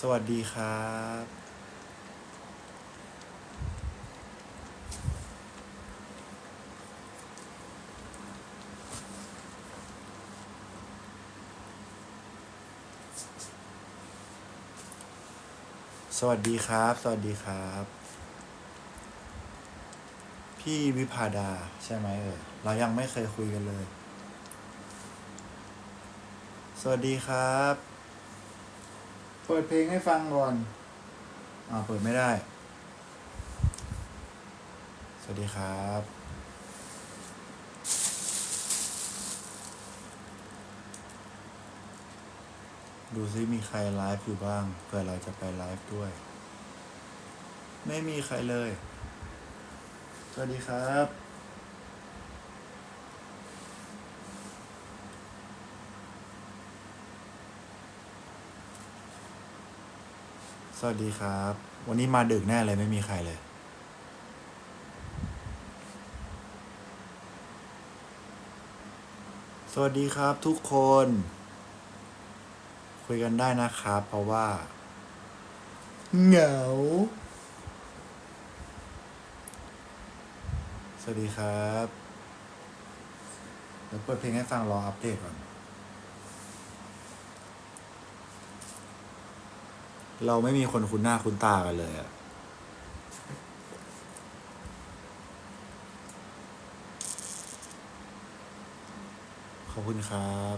สวัสดีครับสวัสดีครับ สวัสดีครับ พี่วิภาดาใช่ไหมเออเรายังไม่เคยคุยกันเลย สวัสดีครับ เปิดเพลงให้ฟังก่อน อ่า เปิดไม่ได้ สวัสดีครับดูซิมีใครไลฟ์อยู่บ้างเผื่อเราจะไปไลฟ์ด้วย ไม่มีใครเลย สวัสดีครับ สวัสดีครับ วันนี้มาดึกแน่เลยไม่มีใครเลย สวัสดีครับทุกคน คุยกันได้นะครับ เพราะว่า เหงา สวัสดีครับ เดี๋ยวเปิดเพลงให้ฟังรออัปเดตก่อน เราไม่มีคนคุ้นหน้าคุ้นตากันเลยอะขอบคุณครับ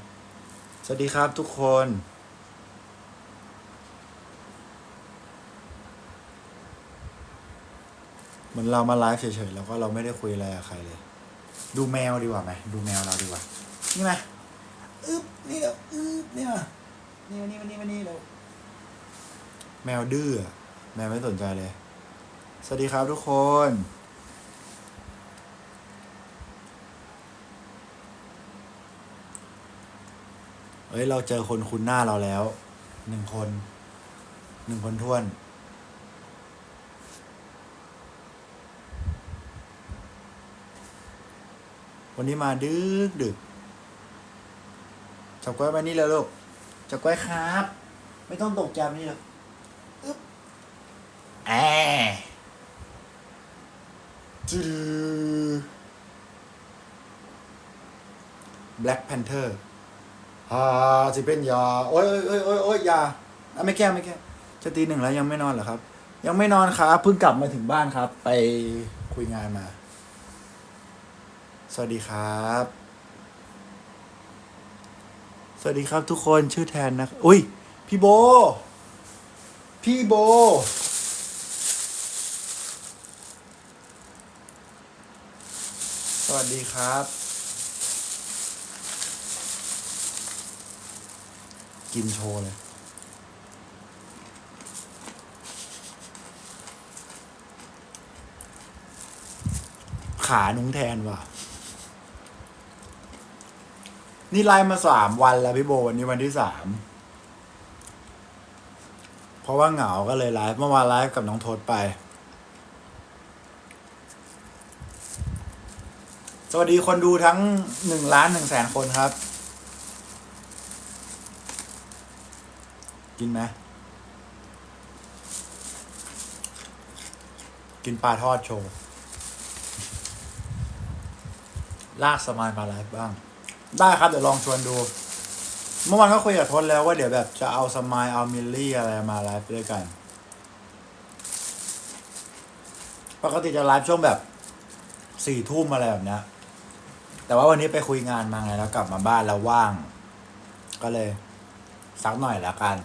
สวัสดีครับทุกคน เหมือนเรามาไลฟ์เฉยๆ แล้วก็เราไม่ได้คุยอะไรกับใครเลย ดูแมวดีกว่าไหม ดูแมวเราดีกว่า นี่ไหมอึ๊บนี่เดี๋ยวอึ๊บนี่มานี่มานี่มานี่มานี่เร็ว แมวดื้อแมวไม่สนใจเลย สวัสดีครับทุกคน เฮ้ย เราเจอคนคุ้นหน้าเราแล้ว หนึ่งคน หนึ่งคนท้วนวันนี้มาดึกดึกจับกล้วยมานี่เลยลูกจับกล้วยครับ ไม่ต้องตกใจนี่หรอก แอจือ Black Panther ฮ่าสิเป็นยา โอ้ยโอ้ยโอ้ยโอ้ยโอ้ยยาอะไม่แก้ไม่แก้จะตีหนึ่งแล้วยังไม่นอนเหรอครับ ยังไม่นอนครับเพิ่งกลับมาถึงบ้านครับ ไปคุยงานมา สวัสดีครับ สวัสดีครับทุกคนชื่อแทนนะ อุ้ย พี่โบ พี่โบ สวัสดีครับ กินโชว์เลยขานุ้งแทนว่ะ นี่ไล่มาสามวันแล้วพี่โบวันนี้วันที่สาม เพราะว่าเหงาก็เลยไลฟ์เมื่อวานไลฟ์กับน้องโทษไป วัสดีคนดูทั้งหนึ่งล้านหนึ่งแสนคนครับ กินไหมกินปลาทอดโชว์ ลากสมายมาไลฟ์บ้าง ได้ครับ เดี๋ยวลองชวนดู เมื่อวานก็คุยกับทศแล้วว่าเดี๋ยวแบบจะเอาสมายเอามิลลี่อะไรมาไลฟ์ด้วยกัน ปกติจะไลฟ์ช่วงแบบสี่ทุ่มอะไรแบบเนี้ย แต่ว่าวันนี้ไปคุยงานมาไงแล้วกลับมาบ้านแล้วว่าง ก็เลยสักหน่อยแล้วกัน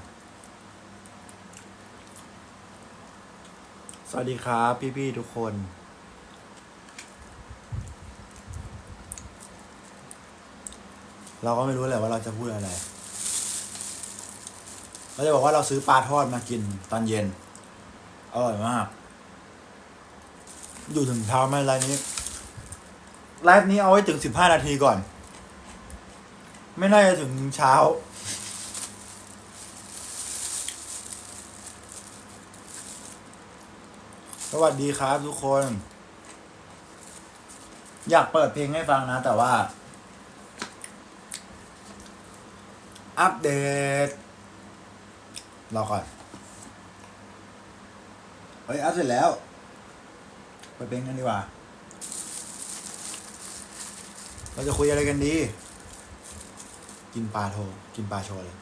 สวัสดีครับพี่ๆทุกคนเราก็ไม่รู้แหละว่าเราจะพูดอะไร เราจะบอกว่าเราซื้อปลาทอดมากินตอนเย็น อร่อยมาก อยู่ถึงเช้าไหมไลฟ์นี้ ไลฟ์นี้เอาไว้ถึงสิบห้านาทีก่อน ไม่น่าจะถึงเช้า สวัสดีครับทุกคน อยากเปิดเพลงให้ฟังนะ แต่ว่า อัปเดตรอก่อนเฮ้ยอัพเสร็จแล้ว ไปเป็นกันดีกว่า เราจะคุยอะไรกันดี กินปลาโท กินปลาโชว์เลย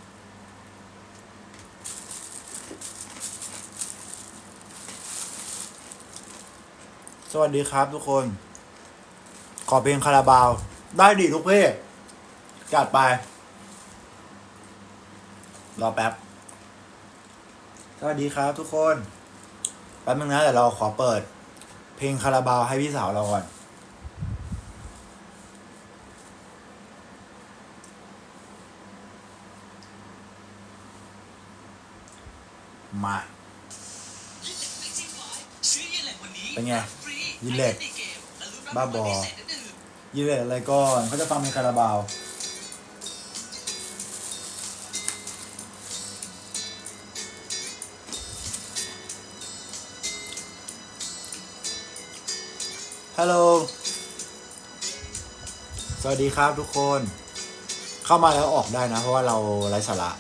สวัสดีครับทุกคน ขอเพลงคาราบาว ได้ดีทุกเพลงจัดไป รอแป๊บ สวัสดีครับทุกคน แป๊บนึงนะแต่เราขอเปิด เพลงคาราบาวให้พี่สาวเราก่อน มาเป็นไงยินเหล็กบ้าบอยินเลยอะไรก่อนเขาจะฟังเพลงคาราบาวฮัลโหล สวัสดีครับทุกคน เข้ามาแล้วออกได้นะ เพราะว่าเราไร้สาระ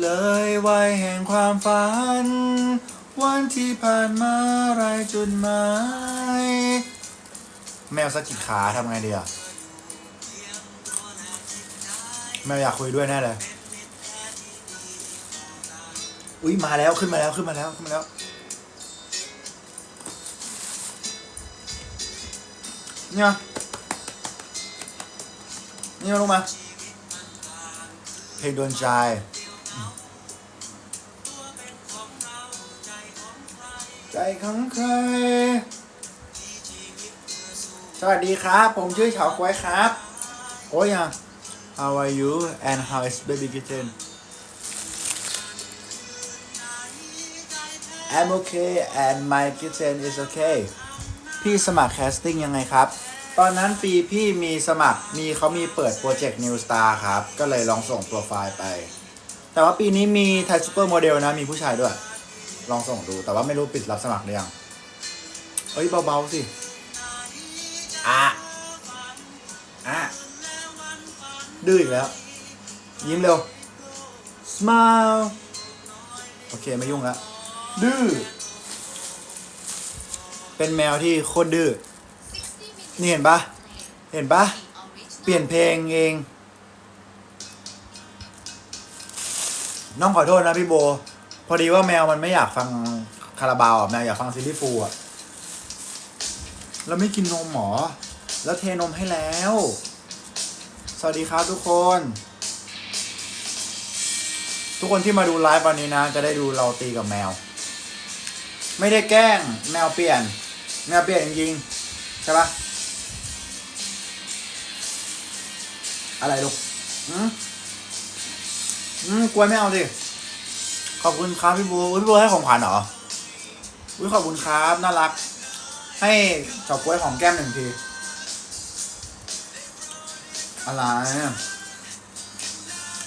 เลยวัยแห่งความฝัน วันที่ผ่านมาไรจุดหมาย แมวสะกิดขาทำไงดีอะแมวอยากคุยด้วยแน่เลย อุ้ยมาแล้วขึ้นมาแล้วขึ้นมาแล้วขึ้นมาแล้วเนี่ยนี่มาลงมา เพลงโดนใจ ใจของใคร สวัสดีครับ ผมชื่อเฉาก้วยครับ โอ้ยอะ How are you and how is baby kitten I'm okay and my kitten is okay พี่สมัครแคสติ้งยังไงครับ ตอนนั้นปีพี่มีสมัครมีเขามีเปิดโปรเจกต์ New Star ครับ ก็เลยลองส่งโปรไฟล์ไป แต่ว่าปีนี้มีไทยซูเปอร์โมเดลนะ มีผู้ชายด้วย ลองส่งดู แต่ว่าไม่รู้ปิดรับสมัครหรือยังเฮ้ยเบาๆสิอะอะดื้ออีกแล้ว ยิ้มเร็ว smile โอเคไม่ยุ่งแล้วดื้อเป็นแมวที่โคตรดื้อนี่เห็นปะเห็นปะเปลี่ยนเพลงเอง น้องขอโทษนะพี่โบ พอดีว่าแมวมันไม่อยากฟังคาราบาวอะแมวอยากฟังซิลลี่ฟูอะแล้วไม่กินนมหมอ แล้วเทนมให้แล้ว สวัสดีครับทุกคน ทุกคนที่มาดูไลฟ์วันนี้นะ จะได้ดูเราตีกับแมว ไม่ได้แกล้งแมวเปลี่ยน แมวเปลี่ยนจริงๆใช่ปะอะไรลูกอืมอืมกล้วไม่เอาสิ ขอบคุณครับพี่บอุ๊ยพี่โบให้ของขวัญเหรออุ้ยขอบคุณครับน่ารัก ให้เฉาก๊วยหอมแก้มหนึ่งที อะไร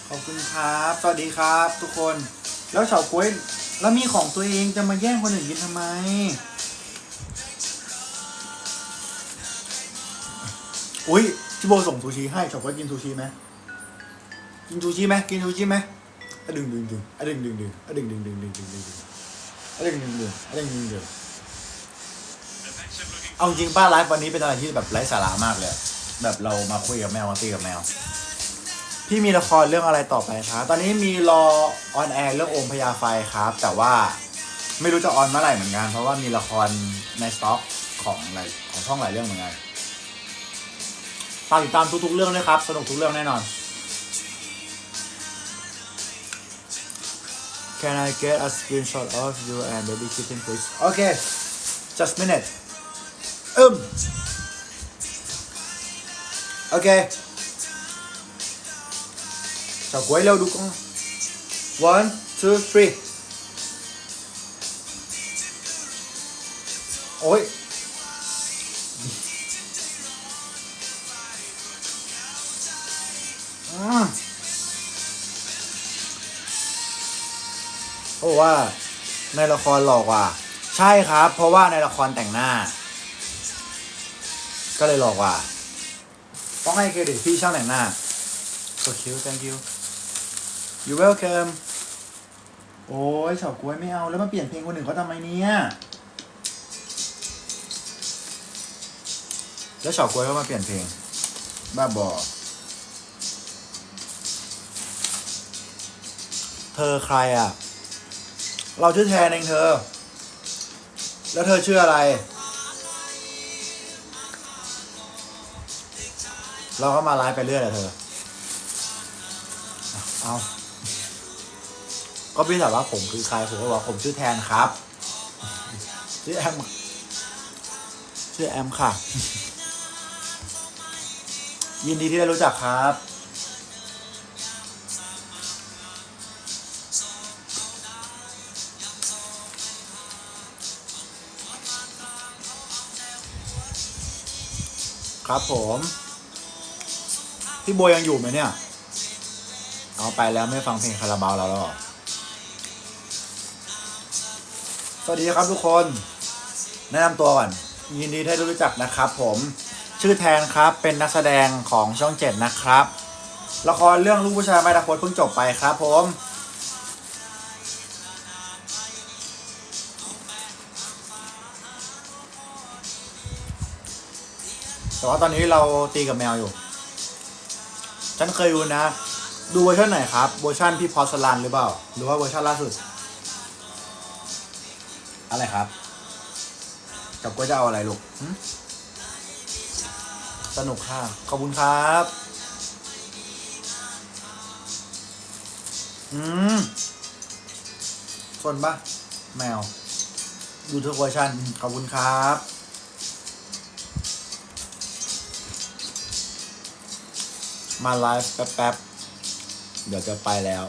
ขอบคุณครับ สวัสดีครับ ทุกคน แล้วเฉาก๊วยแล้วมีของตัวเองจะมาแย่งคนอื่นกินทำไม อุ้ยพี่โบส่งซูชิให้เฉาก๊วยกินซูชิไหมกินซูชิไหมกินซูชิไหม อะดึงดึงดึงอะดึงดึงดึงอะดึงดึงดึงดึงดึงดึงอะดึงดึงดึงอะดึงดึงดึงเอาจริงป้าไลฟ์วันนี้เป็นอะไรที่แบบไร้สาระมากเลย แบบเรามาคุยกับแมวมาตีกับแมว พี่มีละครเรื่องอะไรต่อไปครับตอนนี้มีรอออนแอร์เรื่องโอมพยาไฟครับ แต่ว่าไม่รู้จะออนเมื่อไหร่เหมือนกัน เพราะว่ามีละครในสต็อกของหลายของช่องหลายเรื่องเหมือนกันฝากติดตามทุกๆเรื่องด้วยครับ สนุกทุกเรื่องแน่นอน Can I get a screenshot of you and baby kitten please Okay just minute อึมโอเคเฉาก๊วยเร็วดูกล้อง one two three โอ้ ยอืมโอ้ว่าในละครหลอกว่ะใช่ครับ เพราะว่าในละครแต่งหน้า ก็เลยหลอกว่ะต้องให้เครดิตพี่ช่างแต่งหน้า so cute thank you you welcome โอ้ยเฉาก๊วยไม่เอาแล้วมาเปลี่ยนเพลงคนอื่นเขาทำไมเนี่ยแล้วเฉาก๊วยก็มาเปลี่ยนเพลง บ้าบอเธอใครอะ เราชื่อแทนเองเธอ แล้วเธอชื่ออะไร เราก็มาไลฟ์ไปเรื่อยแหละเธอ เอาก็พี่ถามว่าผมคือใครผมก็บอกผมชื่อแทนครับ ชื่อแอม ชื่อแอมค่ะ ยินดีที่ได้รู้จักครับ ครับผม พี่โบยังอยู่ไหมเนี่ย เอาไปแล้วไม่ฟังเพลงคาราบาวแล้วหรอ สวัสดีครับทุกคน แนะนำตัวก่อน ยินดีที่ได้รู้จักนะครับผม ชื่อแทนครับ เป็นนักแสดงของช่องเจ็ดนะครับ ละครเรื่องลูกผู้ชายไม่รักโคตเพิ่งจบไปครับผม แต่ว่าตอนนี้เราตีกับแมวอยู่ ฉันเคยดูนะ ดูเวอร์ชันไหนครับ เวอร์ชันพี่พอสลันหรือเปล่า หรือว่าเวอร์ชันล่าสุด อะไรครับ กับก็จะเอาอะไรลูกสนุกค่ะ ขอบคุณครับ อืมคนปะแมว ดูทุกเวอร์ชันขอบคุณครับ มาไลฟ์แป๊บๆ เดี๋ยวจะไปแล้ว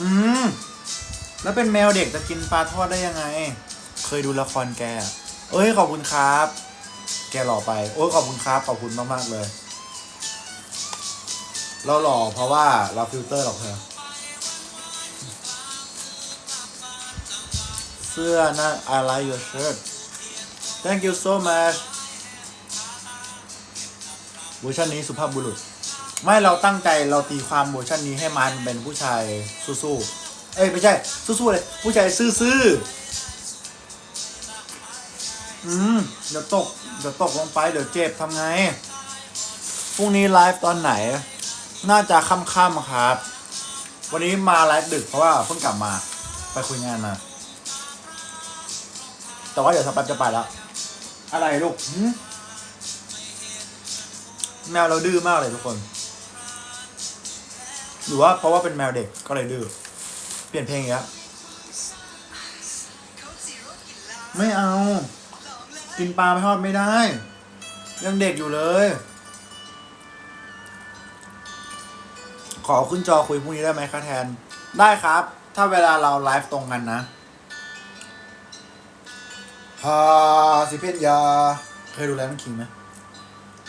อืม แล้วเป็นแมวเด็กจะกินปลาทอดได้ยังไง เคยดูละครแกอะเอ้ย ขอบคุณครับ แกหล่อไป โอ้ยขอบคุณครับ ขอบคุณมากๆเลย เราหล่อเพราะว่าเราฟิลเตอร์หรอกเธอเสื้อนะ I like your shirt thank you so much เวอร์ชันนี้สุภาพบุรุษ ไม่เราตั้งใจเราตีความเวอร์ชันนี้ให้มันเป็นผู้ชายสู้ๆเอ้ยไม่ใช่สู้ๆเลย ผู้ชายซื่อๆอืมเดี๋ยวตกเดี๋ยวตกลงไปเดี๋ยวเจ็บทำไงพรุ่งนี้ไลฟ์ตอนไหน น่าจะค่ำๆครับ วันนี้มาไลฟ์ดึกเพราะว่าเพิ่งกลับมาไปคุยงานมาแต่ว่าเดี๋ยวสักแป๊บจะไปแล้ว อะไรลูกหืมแมวเราดื้อมากเลยทุกคน หรือว่าเพราะว่าเป็นแมวเด็กก็เลยดื้อ เปลี่ยนเพลงอีกแล้วไม่เอา กินปลาไม่ทอดไม่ได้ ยังเด็กอยู่เลย ขอขึ้นจอคุยพรุ่งนี้ได้ไหมคะแทน ได้ครับ ถ้าเวลาเราไลฟ์ตรงกันนะ พาสิเพชรยา เคยดูแล้วมันคิงไหม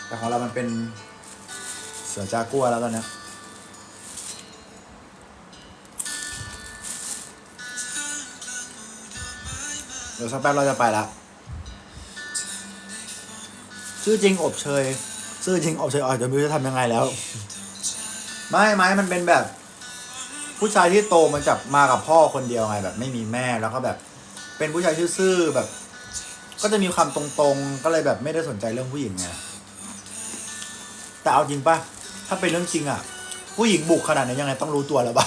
แต่ของเรามันเป็นเสือจากัวแล้วตอนเนี้ยเดี๋ยวสักแป๊บเราจะไปละชื่อจริงอบเชยชื่อจริงอบเชยอ๋อเดี๋ยวม่รู้จะทำยังไงแล้ว ไม่ไม่มันเป็นแบบ ผู้ชายที่โตมาจากมากับพ่อคนเดียวไงแบบ ไม่มีแม่แล้วก็แบบ เป็นผู้ชายชื่อซื่อแบบ ก็จะมีความตรงๆ ก็เลยแบบไม่ได้สนใจเรื่องผู้หญิงไงแต่เอาจริงป่ะ ถ้าเป็นเรื่องจริงอะ ผู้หญิงบุกขนาดนี้ยังไงต้องรู้ตัวแล้วป่ะ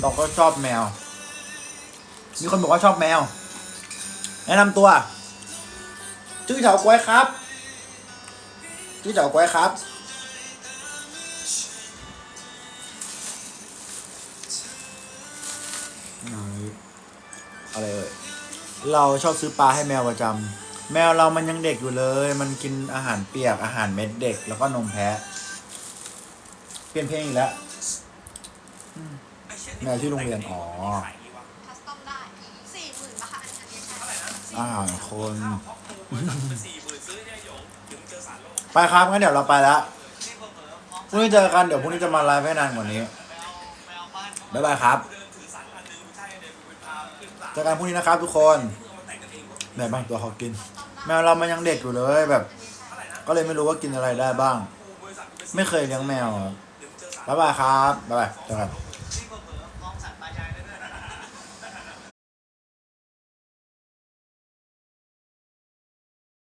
เราก็ชอบแมว มีคนบอกว่าชอบแมว แนะนำตัว ชื่อเฉาก้วยครับ ชื่อเฉาก้วยครับ อะไรเอ่ยเราชอบซื้อปลาให้แมวประจำแมวเรามันยังเด็กอยู่เลย มันกินอาหารเปียกอาหารเม็ดเด็กแล้วก็นมแพะ เปลี่ยนเพลงอีกแล้วแมวที่โรงเรียนอ๋อคัสตอมได้สี่หมื่นบาทอันนี้ใช่อาหารคนไปครับงั้นเดี๋ยวเราไปแล้วพรุ่งนี้เจอกันเดี๋ยวพรุ่งนี้จะมาไลฟ์ให้นานกว่านี้บ๊ายบายครับเจอกันพรุ่งนี้นะครับทุกคนแบบบางตัวเขากิน แมวเรามันยังเด็กอยู่เลยแบบ ก็เลยไม่รู้ว่ากินอะไรได้บ้าง ไม่เคยเลี้ยงแมวบ๊ายบายครับบ๊ายบายเจอกัน